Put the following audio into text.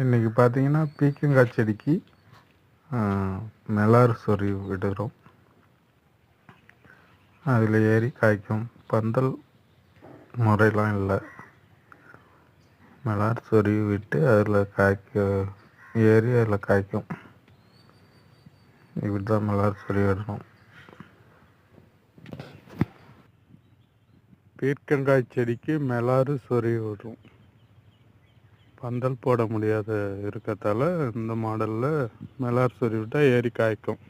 இன்றைக்கி பார்த்தீங்கன்னா பீக்கங்காய் செடிக்கு மிளாறு சொருவி விடுறோம். அதில் ஏறி காய்க்கும் பந்தல் முறையெல்லாம் இல்லை. மெலார் சொருவி விட்டு அதில் காய்க்க ஏறி அதில் காய்க்கும். இப்படி தான் மெலார் சொறி விடணும். பீர்க்கங்காய் செடிக்கு மெலாறு சொறி விடும் பந்தல் போட முடியாத இருக்கிறதால இந்த மாடலில் மிளாறு சொறி விட்டால் ஏறி காய்க்கும்.